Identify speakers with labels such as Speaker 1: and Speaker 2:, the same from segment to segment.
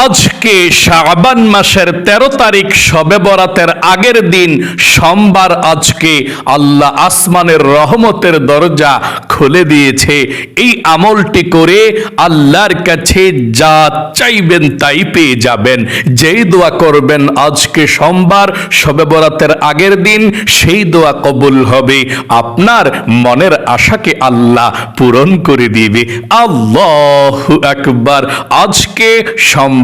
Speaker 1: আজকে শাবান মাসের তেরো তারিখ শবে বরাতের আগের দিন সোমবার আজকে আল্লাহ আসমানের রহমতের দরজা খুলে দিয়েছে। এই আমলটি করে আল্লাহর কাছে যা চাইবেন তাই পেয়ে যাবেন। যেই দোয়া করবেন আজকে সোমবার শবে বরাতের আগের দিন, সেই দোয়া কবুল হবে। আপনার মনের আশাকে আল্লাহ পূরণ করে দিবে। আল্লাহ আকবার। আজকে সোমবার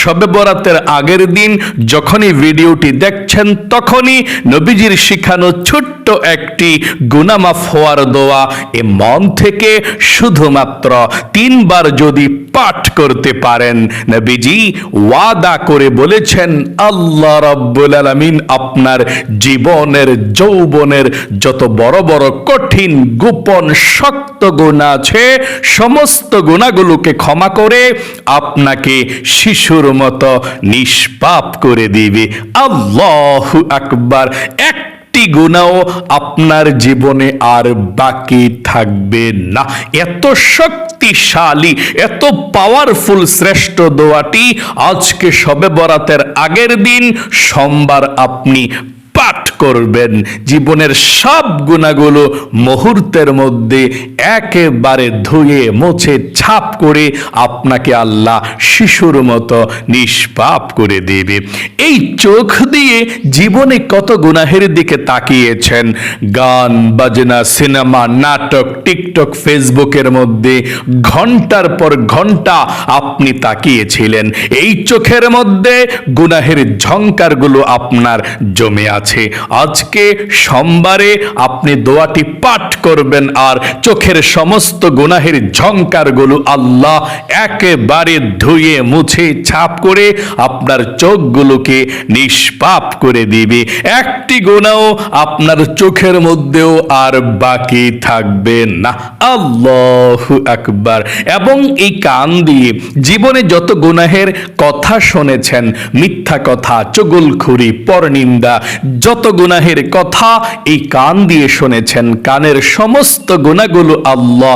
Speaker 1: শবে বরাতের আগের দিন যখনই ভিডিওটি দেখছেন তখনই নবীজির শিখানো ছোট্ট একটি গুনামাফ হওয়ার দোয়া এ মন থেকে শুধুমাত্র তিনবার যদি পাঠ করতে পারেন। নবীজি ওয়াদা করে বলেছেন, আল্লাহ রাব্বুল আলামিন আপনার জীবনের, যৌবনের যত বড় বড় কঠিন, গোপন, শক্ত গুণা আছে, সমস্ত গুণাগুলোকে ক্ষমা করে আপনাকে শিশুর মতো নিষ্পাপ করে দিবে। আল্লাহ আকবার। এক একটি গুণাও আপনার জীবনে আর বাকি থাকবে না। এত শক্তিশালী, এত পাওয়ারফুল শ্রেষ্ঠ দোয়াটি আজকে সবে বরাতের আগের দিন, সোমবার আপনি পাঠ করবেন। জীবনের সব গুণাগুলো মুহূর্তের মধ্যে একেবারে ধুয়ে, মুছে, ছাপ করে আপনাকে আল্লাহ শিশুর মতো নিষ্পাপ করে দেবে। এই চোখ দিয়ে জীবনে কত গুনাহের দিকে তাকিয়েছেন? গান, বাজনা, সিনেমা, নাটক, টিকটক, ফেসবুকের মধ্যে ঘণ্টার পর ঘণ্টা আপনি তাকিয়েছিলেন। এই চোখের মধ্যে গুনাহের ঝংকারগুলো আপনার জমে আছে। আজকে সোমবারে আপনি দোয়াটি পাঠ করবেন আর চোখের সমস্ত গুনাহের ঝংকারগুলো আল্লাহ একেবারে ধুয়ে মুছে ছাপ করে আপনার চোখগুলোকে নিষ্পাপ করে দিবে। একটি গুণাও আপনার চোখের মধ্যেও আর বাকি থাকবে না। আল্লাহ আকবার। এবং এই কান দিয়ে জীবনে যত গুনাহের কথা শুনেছেন, মিথ্যা কথা, চগলখুরি, পরনিন্দা যত গুনাহের কথা এই কান দিয়ে শুনেছেন, কানের সমস্ত গুণাগুলো আল্লাহ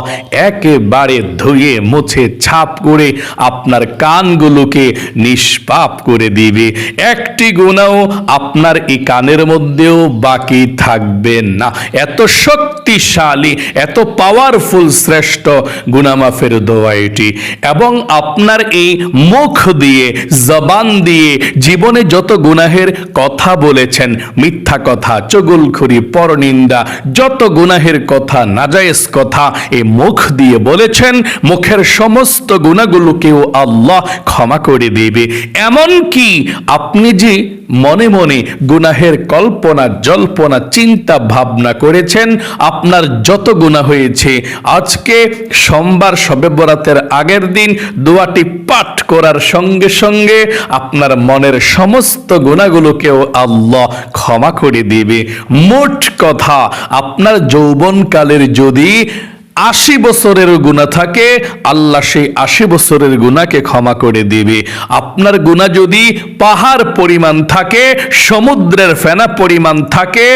Speaker 1: একেবারে ধুয়ে, মুছে, ছাপ করে আপনার কানগুলোকে নিষ্পাপ করে দিবে। একটি গুণাও আপনার এই কানের মধ্যেও বাকি থাকবে না। এত শক্তিশালী, এত পাওয়ারফুল শ্রেষ্ঠ গুনামাফের দোয়া এটি এবং আপনার এই মুখ দিয়ে, জবান দিয়ে, জীবনে যত গুনাহের কথা বলেছেন মিথ্যা কথা চগুলখুরি পরনিন্দা, যত গুনাহের কথা, নাজায়েজ কথা এ মুখ দিয়ে বলেছেন, মুখের সমস্ত গুণাগুলোকেও আল্লাহ ক্ষমা করে দেবে। এমন কি আপনি যে মনে মনে গুনাহের কল্পনা, জল্পনা, চিন্তা, ভাবনা করেছেন, আপনার যত গুণা হয়েছে, আজকে সোমবার শবে বরাতের আগের দিন দোয়াটি পাঠ করার সঙ্গে সঙ্গে আপনার মনের সমস্ত গুণাগুলোকেও আল্লাহ ক্ষমা করে দিবে। মোট কথা, আপনার যৌবনকালের যদি আশি বছরের গুণা থাকে, আল্লাহ সেই আশি বছরের গুণাকে ক্ষমা করে দিবে। আপনার গুণা যদি পাহাড় পরিমাণ থাকে, সমুদ্রের ফেনা পরিমাণ থাকে,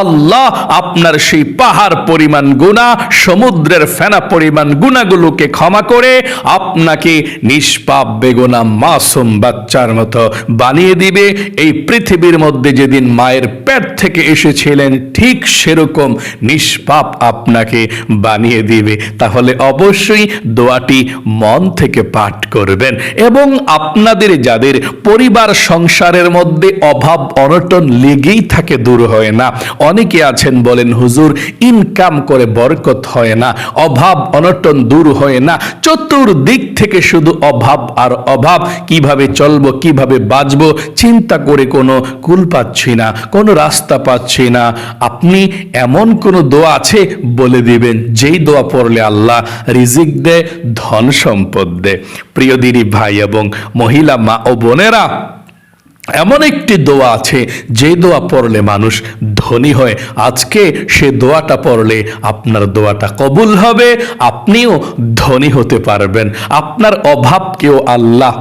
Speaker 1: আল্লাহ আপনার সেই পাহাড় পরিমাণ গুণা, সমুদ্রের ফেনা পরিমাণ গুণাগুলোকে ক্ষমা করে আপনাকে নিষ্পাপ, বেগুনা, মাসুম বাচ্চার মতো বানিয়ে দিবে। এই পৃথিবীর মধ্যে যেদিন মায়ের পেট থেকে এসেছিলেন, ঠিক সেরকম নিষ্পাপ আপনাকে বানিয়ে দিবে তাহলে অবশ্যই দোয়াটি মন থেকে পাঠ করবেন। এবং আপনাদের যাদের পরিবার সংসারের মধ্যে অভাব, অনটন লেগেই থাকে, দূর হয় না। অনেকে আছেন, বলেন, হুজুর ইনকাম করে বরকত হয় না, অভাব, অনটন দূর হয় না। চতুর্দিক থেকে শুধু অভাব আর অভাব। কীভাবে চলবো, কীভাবে বাঁচবো, চিন্তা করে কোনো কুল পাচ্ছি না, কোনো রাস্তা পাচ্ছি না। আপনি এমন কোনো দোয়া আছে বলে দিবেন, যেই দোয়া পড়লে আল্লাহ রিজিক দেয় ধন সম্পদ দেয় প্রিয় দিদি ভাই এবং মহিলা মা ও বোনেরা, এমন একটি দোয়া আছে, যে দোয়া পড়লে মানুষ ধনী হয়। আজকে সে দোয়াটা পড়লে আপনার দোয়াটা কবুল হবে, আপনিও ধনী হতে পারবেন। আপনার অভাবকেও আল্লাহ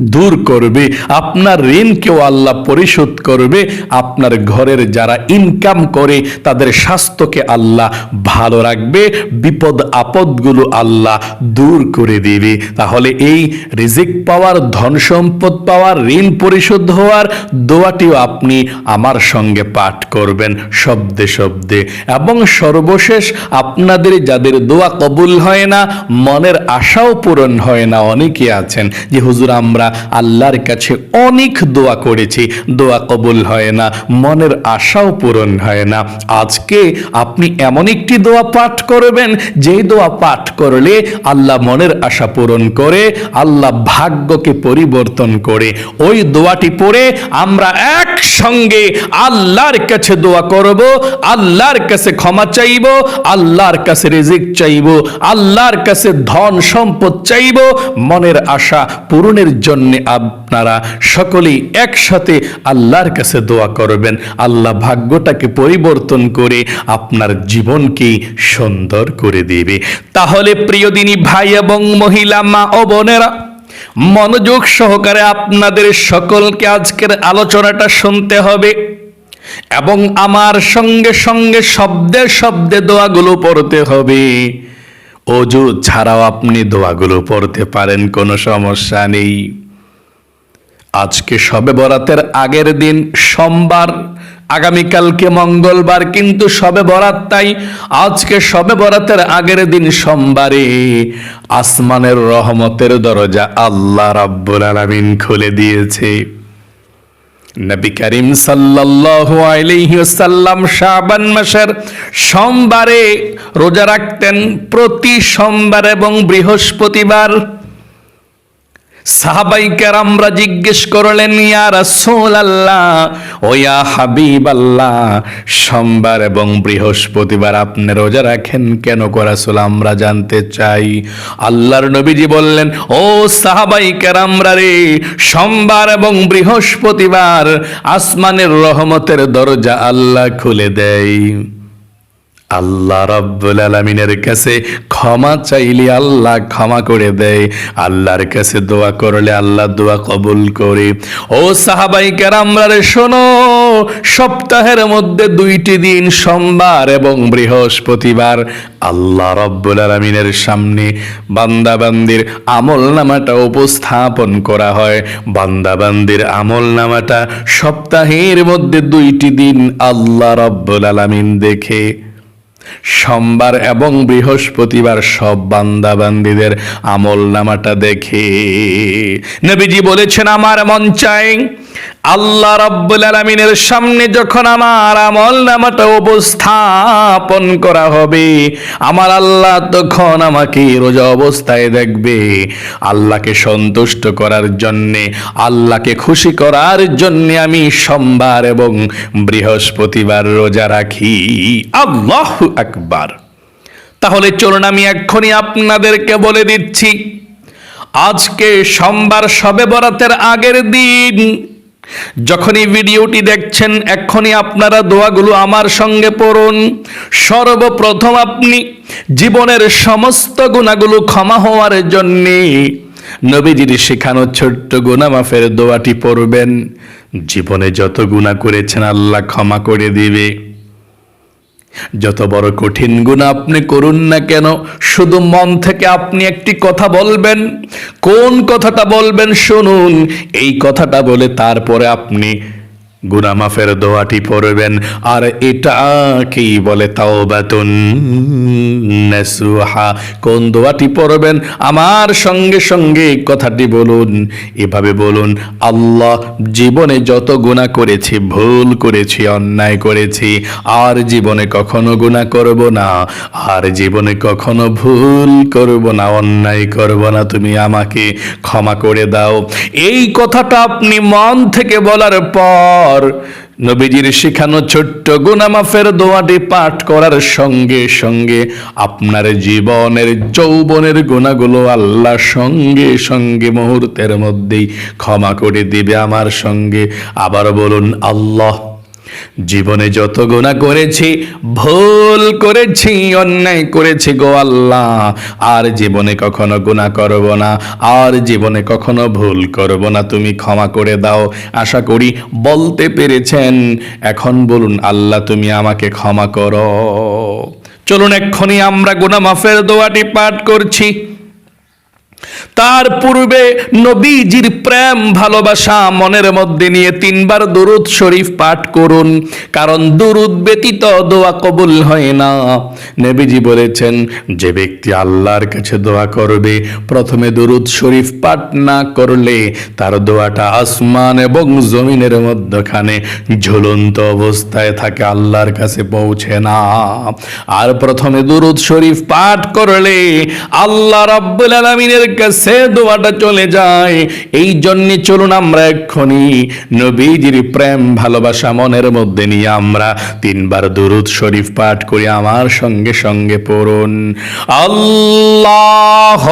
Speaker 1: দূর করবে, আপনার ঋণকেও আল্লাহ পরিশোধ করবে, আপনার ঘরের যারা ইনকাম করে, তাদের স্বাস্থ্যকে আল্লাহ ভালো রাখবে, বিপদ আপদগুলো আল্লাহ দূর করে দিবে। তাহলে এই রিজিক পাওয়ার, ধন সম্পদ পাওয়ার, ঋণ পরিশোধ হওয়ার দোয়াটিও আপনি আমার সঙ্গে পাঠ করবেন শব্দে শব্দে। এবং সর্বশেষ, আপনাদের যাদের দোয়া কবুল হয় না, মনের আশাও পূরণ হয় না, অনেকে আছেন যে, হুজুর, আমরা আল্লাহর কাছে অনেক দোয়া করেছি। দোয়া কবুল হয় না, মনের আশাও পূরণ হয় না। আজকে আপনি এমন একটি দোয়া পাঠ করবেন, যেই দোয়া পাঠ করলে আল্লাহ মনের আশা পূরণ করে, আল্লাহ ভাগ্যকে পরিবর্তন করে। ওই দোয়াটি পড়ে আমরা একসঙ্গে আল্লাহর কাছে দোয়া করব, আল্লাহর কাছে ক্ষমা চাইব, আল্লাহর কাছে রিজিক চাইব, আল্লাহর কাছে ধন সম্পদ চাইব, মনের আশা পূরণের জন্য আপনারা সকলেই একসাথে আল্লাহর কাছে দোয়া করবেন। আল্লাহ ভাগ্যটাকে পরিবর্তন করে আপনার জীবনকে সুন্দর করে দেবে। তাহলে প্রিয় দিনী ভাই এবং মহিলা, মা ও বোনেরা, মনোযোগ সহকারে আপনাদের সকলকে আজকের আলোচনাটা শুনতে হবে এবং আমার সঙ্গে সঙ্গে শব্দে শব্দে দোয়াগুলো পড়তে হবে। অজু ছাড়াও আপনি দোয়াগুলো পড়তে পারেন, কোনো সমস্যা নেই। আজকে সবে বরাতের আগের দিন সোমবার, আগামীকালকে মঙ্গলবার, কিন্তু সবে বরাত তাই আজকে সবে বরাতের আগের দিন সোমবারে আসমানের রহমতের দরজা আল্লাহ রাব্বুল আলামিন খুলে দিয়েছে। নবী করিম সাল্লাল্লাহু আলাইহি ওয়াসাল্লাম শাবান মাসের সোমবারে রোজা রাখতেন প্রতি সোমবার এবং বৃহস্পতিবার। সাহাবাইকার আমরা জিজ্ঞেস করলেন, ইয়া রাসূল আল্লাহ ও ইয়া হাবিব আল্লাহ সোমবার এবং বৃহস্পতিবার আপনি রোজা রাখেন কেন করাসুল আমরা জানতে চাই। আল্লাহর নবীজি বললেন, ও সাহাবাই আমরা রে, সোমবার এবং বৃহস্পতিবার আসমানের রহমতের দরজা আল্লাহ খুলে দেয়। আল্লাহ রাব্বুল আলামিনের কাছে ক্ষমা চাইলে আল্লাহ ক্ষমা করে দেয়। আল্লাহর কাছে দোয়া করলে আল্লাহ দোয়া কবুল করে। ও সাহাবাই কেরামরা রে, শোনো, সপ্তাহের মধ্যে দুইটি দিন, সোমবার এবং বৃহস্পতিবার আল্লাহ রব্বুল আলমিনের সামনে বান্দাবান্দির আমল নামাটা উপস্থাপন করা হয়। বান্দাবান্দির আমল নামাটা সপ্তাহের মধ্যে দুইটি দিন আল্লাহ রব্বুল আলমিন দেখে। সোমবার এবং বৃহস্পতিবার সব বান্দাবান্দিদের আমল নামাটা দেখে। নবীজি বলেছেন আমার মন চাই আল্লাহ রাব্বুল আলামিনের সামনে যখন আমার আমল নামাটা উপস্থাপন করা হবে, আমার আল্লাহ তখন আমাকে রোজা অবস্থায় দেখবে। আল্লাহকে সন্তুষ্ট করার জন্যে, আল্লাহকে খুশি করার জন্যে আমি সোমবার এবং বৃহস্পতিবার রোজা রাখি। আল্লাহ আকবার। তাহলে চলুন আমি এক্ষুনি আপনাদেরকে বলে দিচ্ছি, আজকে সোমবার সবে বরাতের আগের দিন যখনই ভিডিওটি দেখছেন, এক্ষুনি আপনারা দোয়াগুলো আমার সঙ্গে পড়ুন। সর্বপ্রথম আপনি জীবনের সমস্ত গুণাগুলো ক্ষমা হওয়ার জন্যে নবীজির শেখানো ছোট্ট গুণামাফের দোয়াটি পড়বেন। জীবনে যত গুণা করেছেন, আল্লাহ ক্ষমা করে দিবে। যত বড় কঠিন গুণ আপনি করুন না কেন, শুধু মন থেকে আপনি একটি কথা বলবেন। কোন কথাটা বলবেন শুনুন, এই কথাটা বলে তারপরে আপনি গুনামাফের দোয়াটি পড়বেন, আর এটা কি বলে? তাওবাতুন নাসুহা কোন দোয়াটি পড়বেন? আমার সঙ্গে সঙ্গে কথাটি বলুন। এভাবে বলুন, আল্লাহ জীবনে যত গুণা করেছি, ভুল করেছি, অন্যায় করেছি, আর জীবনে কখনো গুণা করব না। আর জীবনে কখনো ভুল করব না, অন্যায় করব না। তুমি আমাকে ক্ষমা করে দাও। এই কথাটা আপনি মন থেকে বলার পর নবীজির শিখানো ছোট্ট গুনামাফের দোয়াটি পাঠ করার সঙ্গে সঙ্গে আপনার জীবনের যৌবনের গুণাগুলো আল্লাহ সঙ্গে সঙ্গে মুহূর্তের মধ্যেই ক্ষমা করে দিবে আমার সঙ্গে। আবার বলুন, আল্লাহ জীবনে যত গুণা করেছি, ভুল করেছি, অন্যায় করেছি গো আল্লাহ। আর জীবনে কখনো গুণা করব না, আর জীবনে কখনো ভুল করব না। তুমি ক্ষমা করে দাও, আশা করি বলতে পেরেছেন। এখন বলুন, আল্লাহ তুমি আমাকে ক্ষমা করো। চলুন এক্ষুনি আমরা গুণা মাফের দোয়াটি পাঠ করছি। তার পূর্বে নবীজির প্রেম, ভালোবাসা মনের মধ্যে নিয়ে তিনবার দুরুদ শরীফ পাঠ করুন। কারণ দুরুদ ব্যতীত দোয়া কবুল হয় না। নবীজি বলেছেন, যে ব্যক্তি আল্লাহর কাছে দোয়া করবে, প্রথমে দুরুদ শরীফ পাঠ না করলে তার দোয়াটা আসমান এবং জমিনের মধ্যখানে ঝুলন্ত অবস্থায় থাকে, আল্লাহর কাছে পৌঁছে না। আর প্রথমে দুরুদ শরীফ পাঠ করলে আল্লাহ রাব্বুল আলামিনের কাছে সে দোয়াটা চলে যায়। এই জন্যে চলুন আমরা এক্ষুনি নবীজির প্রেম, ভালোবাসা মনের মধ্যে নিয়ে আমরা তিনবার দুরুদ শরীফ পাঠ করি, আমার সঙ্গে সঙ্গে পড়ুন। আল্লাহ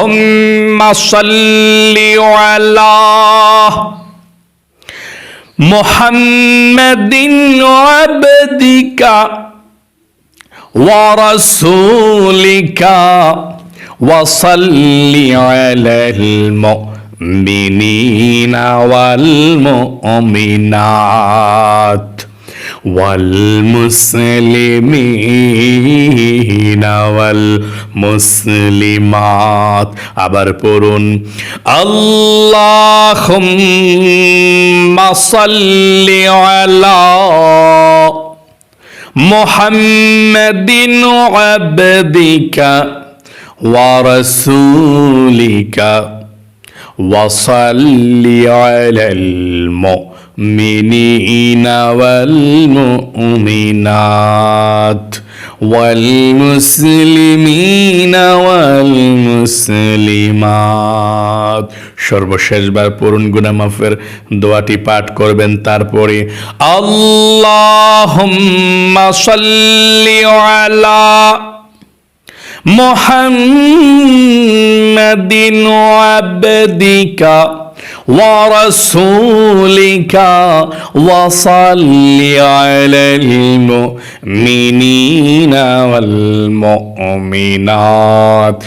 Speaker 1: মোহাম্মদিন আবদিকা ওয়ারাসুলিকা وصل على المؤمنين والمؤمنات والمسلمين والمسلمات আবার পড়ুন আল্লাহুম্মা সাল্লি আলা محمد عبدك ورسولك وصل على المؤمنين والمؤمنات والمسلمين والمسلمات সর্বশেষবার পূরণ গুনা মাফের দোয়াটি পাঠ করবেন তারপরে আল্লাহুম্মা সাল্লি আলা মুহাম্মাদিন আবদিকা ورسولك وصل على المؤمنين والمؤمنات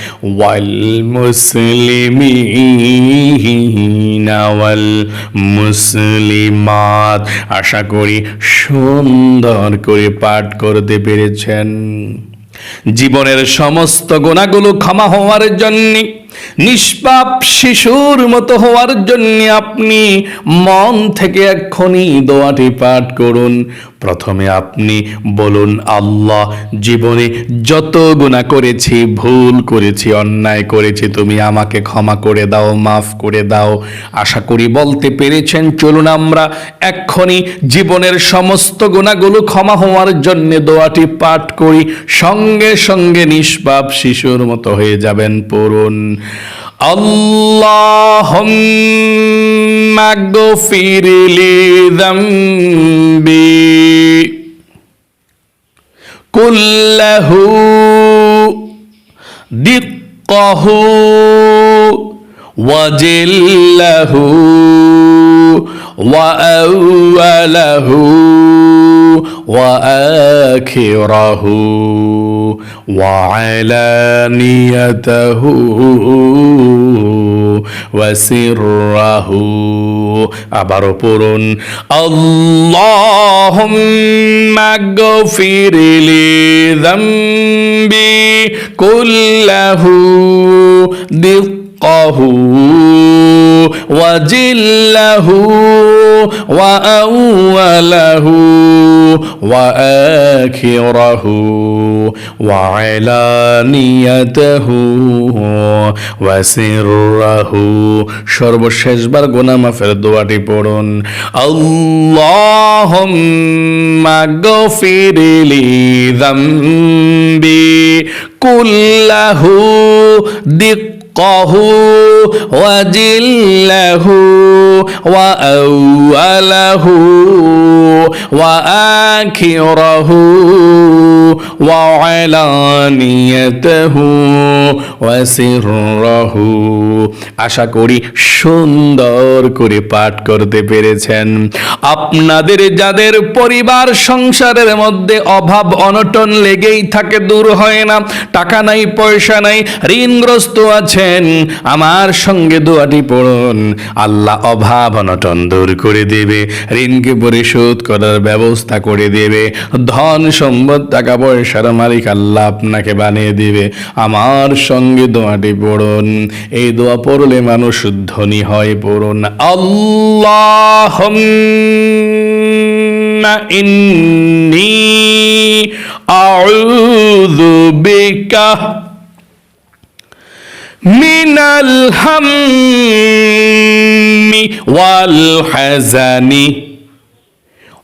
Speaker 1: والمسلمين والمسلمات আশা করি সুন্দর করে পাঠ করতে পেরেছেন জীবনের সমস্ত গুণাগুলো ক্ষমা হওয়ার জন্যে, নিষ্পাপ শিশুর মতো হওয়ার জন্য আপনি মন থেকে এক্ষুনি দোয়াটি পাঠ করুন। প্রথমে আপনি বলুন, আল্লাহ, জীবনে যত গুণা করেছি, ভুল করেছি, অন্যায় করেছি, তুমি আমাকে ক্ষমা করে দাও, মাফ করে দাও। আশা করি বলতে পেরেছেন, চলুন আমরা এক্ষুনি জীবনের সমস্ত গুণাগুলো ক্ষমা হওয়ার জন্য দোয়াটি পাঠ করি। সঙ্গে সঙ্গে নিষ্পাপ শিশুর মতো হয়ে যাবেন, পড়ুন। اللهم اغفر لي ذنبي كله دقه وجله وأوله وآخره وعلانيته وسره আবারও পড়ুন اللهم اغفر لي ذنبي كله دقه وجله وأوله وآخره وعلانيته وسره সর্বশেষবার গোনা মাফের দোয়াটি পড়ুন আল্লাহুম্মা গফিরলি যামবি কুল্লাহু দিক دقه وجله وأوله وآخره وعلانيته وسره আশা করি সুন্দর করে পাঠ করতে পেরেছেন আপনাদের যাদের পরিবার সংসারের মধ্যে অভাব অনটন লেগেই থাকে দূর হয় না টাকা নাই পয়সা নাই ঋণগ্রস্ত আছেন আমার সঙ্গে দোয়াটি পড়ুন আল্লাহ অভাব অনটন দূর করে দেবে ঋণকে পরিশোধ করার ব্যবস্থা করে দেবে ধন সম্পদ টাকা পয়সার মালিক আল্লাহ আপনাকে বানিয়ে দিবে আমার সঙ্গে দোয়াটি পড়ুন এই দোয়া পড়লে মানুষ ধনী হয় পড়ুন আল্লাহ ইন্নি আউযু বিকা من الهم والحزن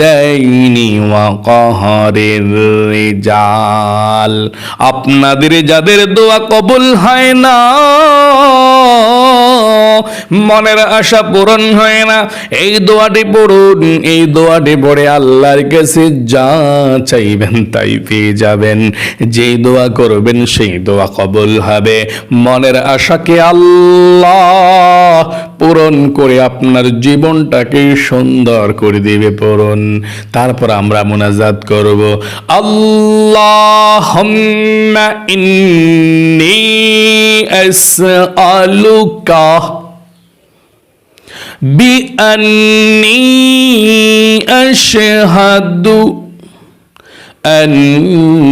Speaker 1: দেয়নি ওয়াকহরের জাল আপনাদের যাদের দোয়া কবুল হয় না, মনের আশা পূরণ হয় না, এই দোয়াটি পড়ুন, এই দোয়াটি পড়ে আল্লাহর কাছে যা চাইবেন তাই পেয়ে যাবেন। যেই দোয়া করবেন সেই দোয়া কবুল হবে। মনের আশাকে আল্লাহ পূরণ করে আপনার জীবনটাকে সুন্দর করে দিবে পূরণ তারপর আমরা মোনাজাত করব আল্লাহ ইন্নি আসআলুকা بأني أشهد أنك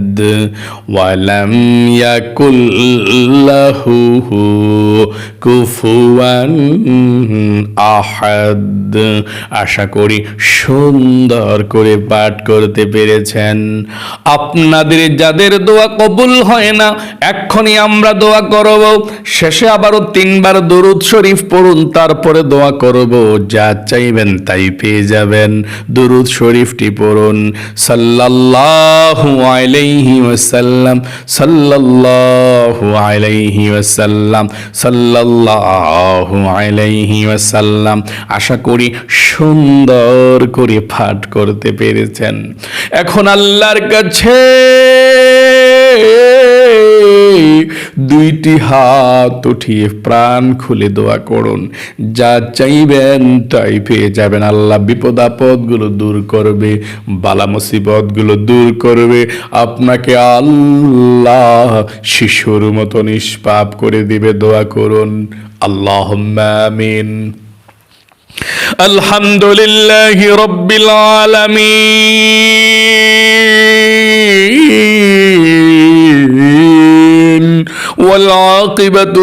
Speaker 1: ولم يكن له কুফুয়ান আহাদ আশা করি সুন্দর করে পাঠ করতে পেরেছেন আপনাদের যাদের দোয়া কবুল হয় না এক্ষুনি আমরা দোয়া করব শেষে আবারও তিনবার দরুদ শরীফ পড়ুন তারপরে দোয়া করব যা চাইবেন তাই পেয়ে যাবেন দরুদ শরীফটি পড়ুন সাল্লাল্লাহু আলাইহি ওয়াসাল্লাম, সাল্লাল্লাহু আলাইহি ওয়াসাল্লাম, সাল্লাল্লাহু আলাইহি ওয়াসাল্লাম, আশা করি সুন্দর করে পাঠ করতে পেরেছেন। এখন আল্লাহর কাছে দুইটি হাত উঠিয়ে প্রাণ খুলে দোয়া করুন। যা চাইবেন তাই পেয়ে যাবেন। আল্লাহ বিপদ আপদগুলো দূর করবে, বালা মুসিবতগুলো দূর করবে। আপনাকে আল্লাহ শিশুর মতো নিষ্পাপ করে দিবে। দোয়া করুন। আল্লাহ আমিন। আলহামদুলিল্লাহ রব্বিল আলামিন। والعاقبة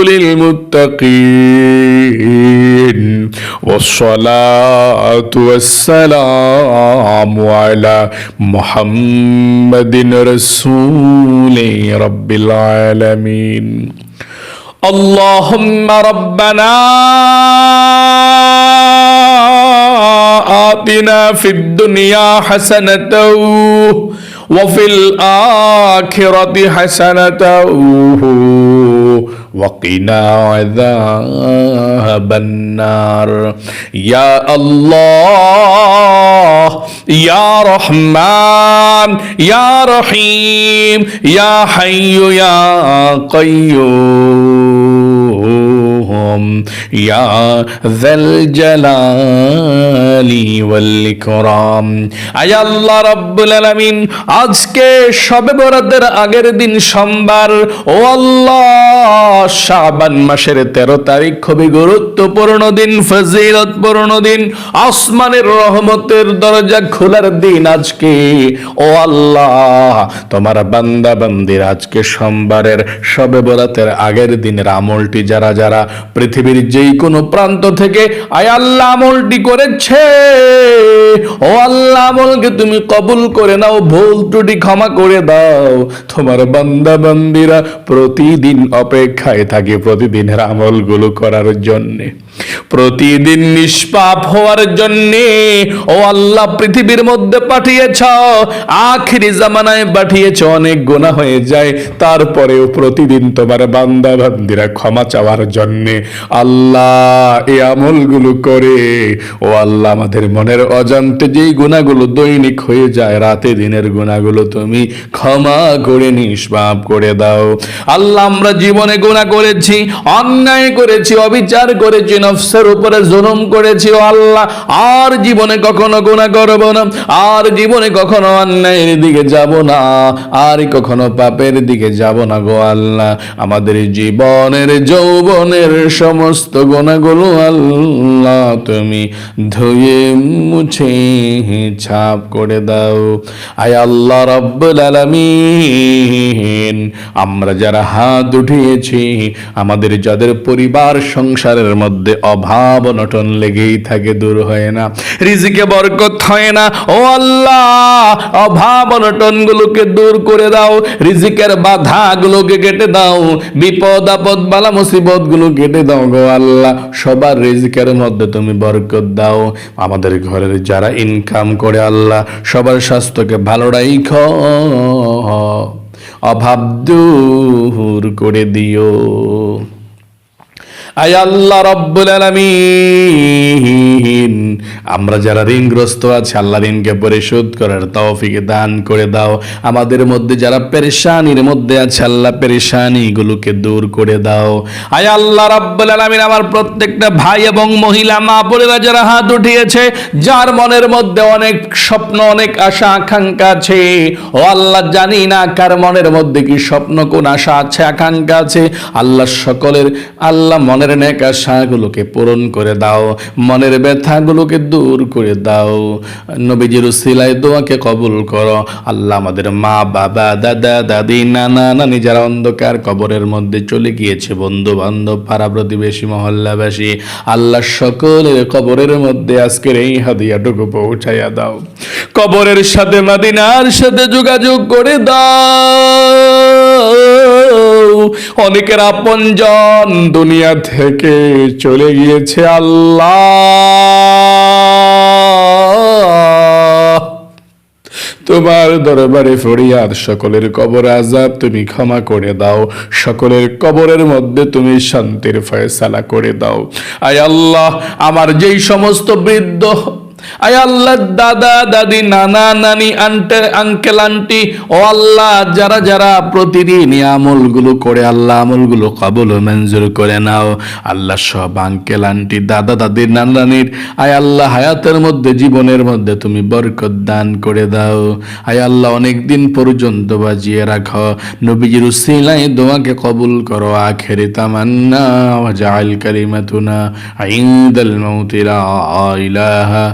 Speaker 1: للمتقين والصلاة والسلام على محمد رسول رب العالمين. اللهم ربنا آتنا في الدنيا حسنة وفي الآخرة حسنة. وقنا عذاب النار. يا الله يا رحمن يا رحيم يا حي يا قيوم. ইয়া যাল জালালি ওয়াল ইকরাম আয় আল্লাহ রাব্বুল আলামিন, আজকে শবে বরাতের আগের দিন সোমবার, ও আল্লাহ, শাবান মাসের তেরো তারিখ খুবই গুরুত্বপূর্ণ দিন, ফজিলতপূর্ণ দিন, আসমানের রহমতের দরজা খোলার দিন আজকে। ও আল্লাহ, তোমার বান্দা বান্দির আজকে সোমবারের শবে বরাতের আগের দিনের আমলটি যারা যারা পৃথিবীর যেই কোনো প্রান্ত থেকে আয় আল্লাহ আমলটি করেছে। ও আল্লাহ আমলকে তুমি কবুল করে নাও, ভুল ত্রুটি ক্ষমা করে দাও। তোমার বান্দা বান্দিরা প্রতিদিন অপেক্ষায় থাকে প্রতিদিনের আমলগুলো করার জন্যে। প্রতিদিন নিষ্পাপ হওয়ার জন্যে ও আল্লাহ পৃথিবীর মধ্যে পাঠিয়েছ, আখিরি জামানায় পাঠিয়েছ, অনেক গুণা হয়ে যায়। তারপরেও প্রতিদিন তোমার বান্দা বান্দিরা ক্ষমা চাওয়ার জন্যে আল্লাহ এই আমলগুলো করে। ও আল্লাহ আমাদের মনের অজান্তে যেই গুণাগুলো দৈনিক হয়ে যায়, রাতে দিনের গুণাগুলো তুমি ক্ষমা করে, নিষ্পাপ করে দাও। আল্লাহ আমরা জীবনে গুণা করেছি, অন্যায় করেছি, অবিচার করেছি নফসের উপরে জুলুম করেছি আল্লাহ, আর জীবনে কখনো গুণা করব না, আর জীবনে কখনো অন্যায়ের দিকে যাব না, আর কখনো পাপের দিকে যাব না গো আল্লাহ। আমাদের জীবনের, যৌবনের সমস্ত গুণাগুলো আল্লাহ তুমি ধুয়ে, মুছে ছাপ করে দাও। আয় আল্লাহ রব্বুল আলামিন, আমরা যারা হাত উঠিয়েছি, আমাদের যাদের পরিবার সংসারের মধ্যে অভাব অনটন লেগেই থাকে, দূর হয় না। রিজিকে বরকত হয় না। ও আল্লাহ, অভাব অনটন গুলোকে দূর করে দাও। রিজিকের বাধা গুলোকে কেটে দাও। বিপদ, আপদ, বালা মুসিবতগুলো কেটে দাও গো আল্লাহ। সবার রিজিকের মধ্যে তুমি বরকত দাও। আমাদের ঘরের যারা ইনকাম করে আল্লাহ, সবার স্বাস্থ্যকে ভালো রাইখ। অভাব দূর করে দিও। আল্লাহ রব্বুল আলামিন। আমরা যারা ঋণগ্রস্ত আছে, আল্লাহ ঋণকে পরিশোধ করার তৌফিক দান করে দাও। আমাদের মধ্যে যারা পেরেশানির মধ্যে আছে, আল্লাহ পেরেশানি গুলোকে দূর করে দাও। আয় আল্লাহ রব্বুল আলামিন, আমার প্রত্যেকটা ভাই এবং মহিলা, মা বোনেরা যারা হাত উঠিয়েছে, যার মনের মধ্যে অনেক স্বপ্ন, অনেক আশা, আকাঙ্ক্ষা আছে। ও আল্লাহ, জানি না কার মনের মধ্যে কি স্বপ্ন, কোন আশা আছে, আকাঙ্ক্ষা আছে। আল্লাহ সকলের, আল্লাহ মনের নেক আশাগুলোকে পূরণ করে দাও, মনের ব্যথাগুলোকে দূর করে দাও। নবীজির সিলাই দোয়াকে কবুল করো। আল্লাহ আমাদের মা, বাবা, দাদা, দাদি, নানা, নানি যারা অন্ধকার কবরের মধ্যে চলে গিয়েছে বন্ধু বান্ধব পাড়া প্রতিবেশী, মহল্লাবাসী, আল্লাহ সকলের কবরের মধ্যে আজকের এই হাদিয়াটুকু পৌঁছাইয়া দাও। কবরের সাথে, মাদিনার সাথে যোগাযোগ করে দাও। অনেকের আপনজন দুনিয়া থেকে চলে গিয়েছে আল্লাহ। তোমার দরবারে ফরিয়াদ, সকলের কবর আজাব তুমি ক্ষমা করে দাও, সকলের কবরের মধ্যে তুমি শান্তির ফয়সালা করে দাও। আয় আল্লাহ, আমার যেই সমস্ত বৃদ্ধ আয় আল্লাহ, দাদা, দাদি, নানা, নানি, আন্টে, আঙ্কেল, আন্টি, ও আল্লাহ, যারা যারা প্রতিদিন আমলগুলো করে, আল্লাহ আমলগুলো কবল মঞ্জুর করে নাও। আল্লাহ সব আঙ্কেল, আন্টি, দাদা, দাদি, নানা, নানির, আয় আল্লাহ, হায়াতের মধ্যে, জীবনের মধ্যে তুমি বরকত দান করে দাও। আয় আল্লাহ অনেক দিন পর্যন্ত বাজিয়ে রাখো। নবীজির উসিলাই দোয়াকে কবুল করো। আখেরে তামান্না ওয়াজআল কালিমাতুনা, ইনদাল মাউতি, লা ইলাহা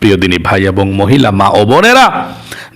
Speaker 1: প্রিয় দিনী ভাই এবং মহিলা মা ও বোনেরা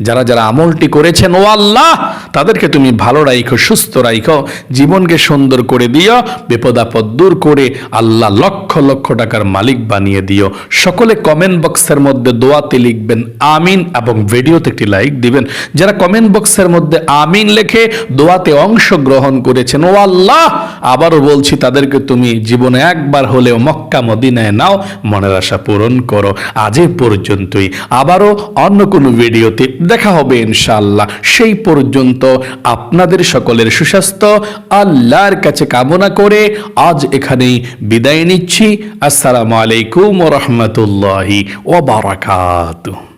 Speaker 1: যারা যারা আমলটি করেছেন, ও আল্লাহ, তাদেরকে তুমি ভালো রাইখো, সুস্থ রাইখো, জীবনকে সুন্দর করে দিও, বিপদ আপদ দূর করে আল্লাহ লক্ষ লক্ষ টাকার মালিক বানিয়ে দিও। সকলে কমেন্ট বক্সের মধ্যে দোয়াতে লিখবেন, আমিন, এবং ভিডিওতে একটি লাইক দিবেন। যারা কমেন্ট বক্সের মধ্যে আমিন লেখে, দোয়াতে অংশগ্রহণ করেছেন, ও আল্লাহ, আবারও বলছি, তাদেরকে তুমি জীবনে একবার হলেও মক্কা, মদিনায় নাও, মনের আশা পূরণ করো। আজ পর্যন্তই। আবারও অন্য কোনো ভিডিওতে দেখা হবে ইনশাল্লাহ সেই পর্যন্ত আপনাদের সকলের সুস্বাস্থ্য, আল্লাহর কাছে কামনা করে আজ এখানেই বিদায় নিচ্ছি। আসসালামু আলাইকুম রহমতুল্লাহি ও বারাকাতুহ